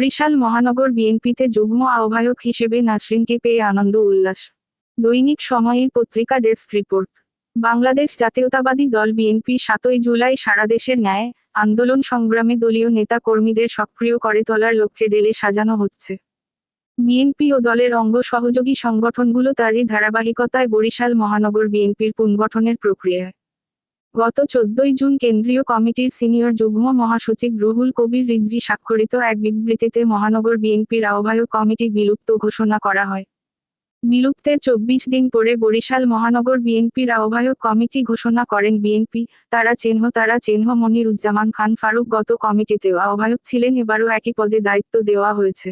বরিশাল মহানগর বিএনপিতে যুগ্ম আহ্বায়ক হিসেবে নাসরিনকে পেয়ে আনন্দ উল্লাস। দৈনিক সময়ের পত্রিকা ডেস্ক রিপোর্ট। বাংলাদেশ জাতীয়তাবাদী দল বিএনপি সাতই জুলাই সারা দেশের ন্যায় আন্দোলন সংগ্রামে দলীয় নেতা কর্মীদের সক্রিয় করে তোলার লক্ষ্যে ডেলে সাজানো হচ্ছে। বিএনপি ও দলের অঙ্গ সহযোগী সংগঠনগুলো তারই ধারাবাহিকতায় বরিশাল মহানগর বিএনপির পুনর্গঠনের প্রক্রিয়ায় গত চোদ্দই জুন কেন্দ্রীয় কমিটির সিনিয়র যুগ্ম মহাসচিব রুহুল কবির রিজভি স্বাক্ষরিত এক বিবৃতিতে মহানগর বিএনপির আহ্বায়ক কমিটি বিলুপ্ত ঘোষণা করা হয়। বিলুপ্তের চব্বিশ দিন পরে বরিশাল মহানগর বিএনপির আহ্বায়ক কমিটি ঘোষণা করেন বিএনপি, তারা চিহ্ন তারা চিহ্ন মনিরুজ্জামান খান ফারুক গত কমিটিতেও আহ্বায়ক ছিলেন, এবারও একই পদে দায়িত্ব দেওয়া হয়েছে।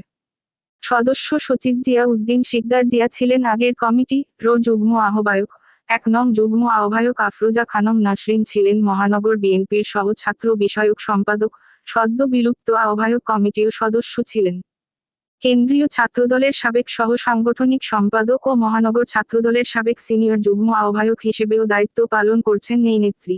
সদস্য সচিব জিয়া উদ্দিন শিকদার জিয়া ছিলেন আগের কমিটি, রো যুগ্ম আহ্বায়ক। এক নং যুগ্ম আহ্বায়ক আফরোজা খানম নাসরিন ছিলেন মহানগর বিএনপির সহ ছাত্র বিষয়ক সম্পাদক, সদ্য বিলুপ্ত আহ্বায়ক কমিটিও সদস্য ছিলেন। কেন্দ্রীয় ছাত্রদলের সাবেক সহ সাংগঠনিক সম্পাদক ও মহানগর ছাত্রদলের সাবেক সিনিয়র যুগ্ম আহ্বায়ক হিসেবেও দায়িত্ব পালন করছেন এই নেত্রী।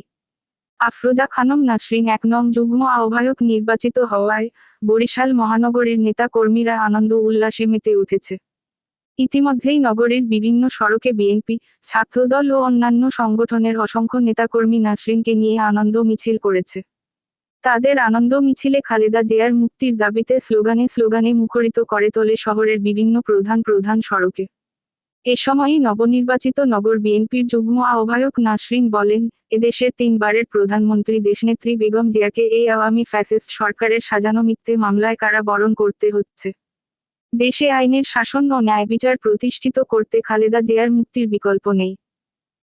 আফরোজা খানম নাসরিন এক নং যুগ্ম আহ্বায়ক নির্বাচিত হওয়ায় বরিশাল মহানগরের নেতা কর্মীরা আনন্দ উল্লাসে মেতে উঠেছে। ইতিমধ্যেই নগরীর বিভিন্ন সড়কে বিএনপি, ছাত্রদল ও অন্যান্য সংগঠনের অসংখ্য নেতাকর্মী নাসরিনকে নিয়ে আনন্দ মিছিল করেছে। তাদের আনন্দ মিছিলে খালেদা জিয়ার মুক্তির দাবিতে স্লোগানে স্লোগানে মুখরিত করে তোলে শহরের বিভিন্ন প্রধান প্রধান সড়কে। এ সময়ই নবনির্বাচিত নগর বিএনপির যুগ্ম আহ্বায়ক নাসরিন বলেন, এদেশের তিনবারের প্রধানমন্ত্রী দেশনেত্রী বেগম জিয়াকে এই আওয়ামী ফ্যাসিস্ট সরকারের সাজানো মিথ্যে মামলায় কারাবরণ করতে হচ্ছে। দেশে আইনের শাসন ও ন্যায় বিচার প্রতিষ্ঠিত করতে খালেদা জিয়ার মুক্তির বিকল্প নেই।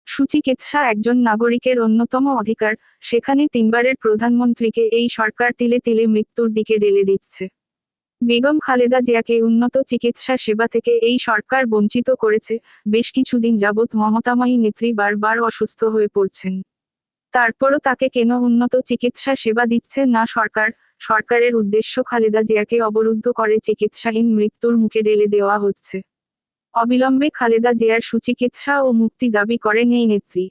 সুচিকিৎসা একজন নাগরিকের অন্যতম অধিকার, সেখানে তিনবারের প্রধানমন্ত্রীকে এই সরকার তিলে তিলে মৃত্যুর দিকে ঢেলে দিচ্ছে। বেগম খালেদা জিয়াকে উন্নত চিকিৎসা সেবা থেকে এই সরকার বঞ্চিত করেছে, বেশ কিছুদিন যাবৎ মমতাময়ী নেত্রী বারবার অসুস্থ হয়ে পড়ছেন। তারপরও তাকে কেন উন্নত চিকিৎসা সেবা দিচ্ছে না সরকার সরকারের উদ্দেশ্য খালেদা জিয়াকে অবরুদ্ধ করে চিকিৎসাহীন মৃত্যুর মুখে ঢেলে দেওয়া হচ্ছে। অবিলম্বে খালেদা জিয়ার সুচিকিৎসা ও মুক্তি দাবি করেন এই নেত্রী।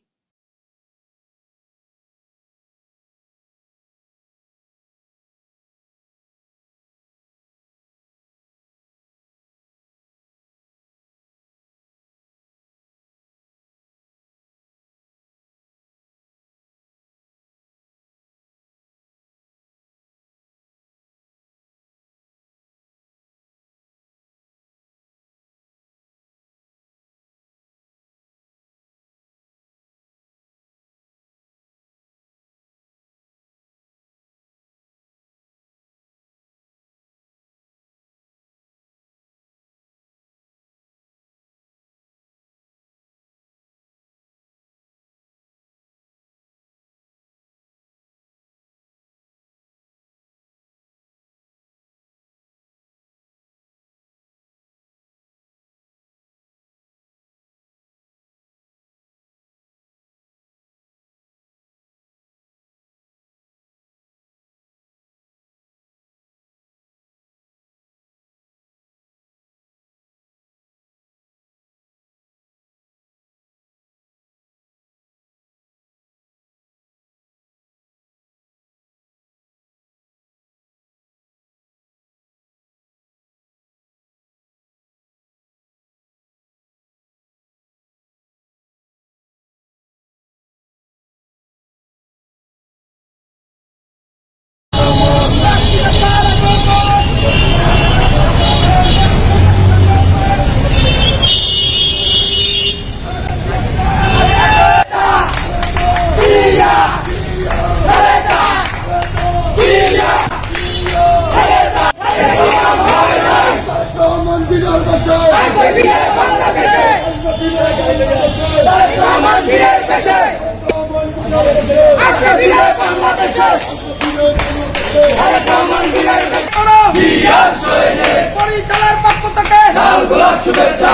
পরিচালনার পক্ষ থেকে লাল গোলাপ শুভেচ্ছা।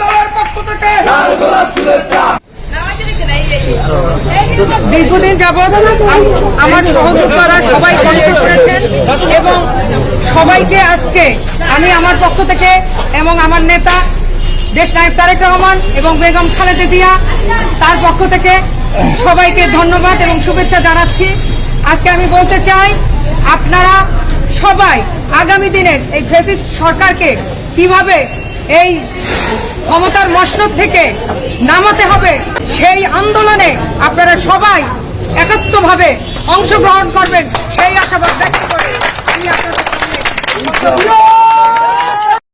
দলের পক্ষ থেকে লাল গোলাপ শুভেচ্ছা। দীর্ঘদিন যাবৎ আমার সহযোদ্ধারা সবাই কষ্ট করেছেন এবং সবাইকে আজকে আমি আমার পক্ষ থেকে এবং আমার নেতা দেশ নায়ক তারেক রহমান এবং বেগম খালেদা জিয়া, তার পক্ষ থেকে সবাইকে ধন্যবাদ এবং শুভেচ্ছা জানাচ্ছি। আজকে আমি বলতে চাই, আপনারা সবাই আগামী দিনের এই ফেসিস্ট সরকারকে কীভাবে এই ক্ষমতার মসনদ থেকে নামাতে হবে, সেই সবাই একাত্মভাবে অংশগ্রহণ করবেন সেই আশাবাদ ব্যক্ত করে আমি আপনাদের সামনে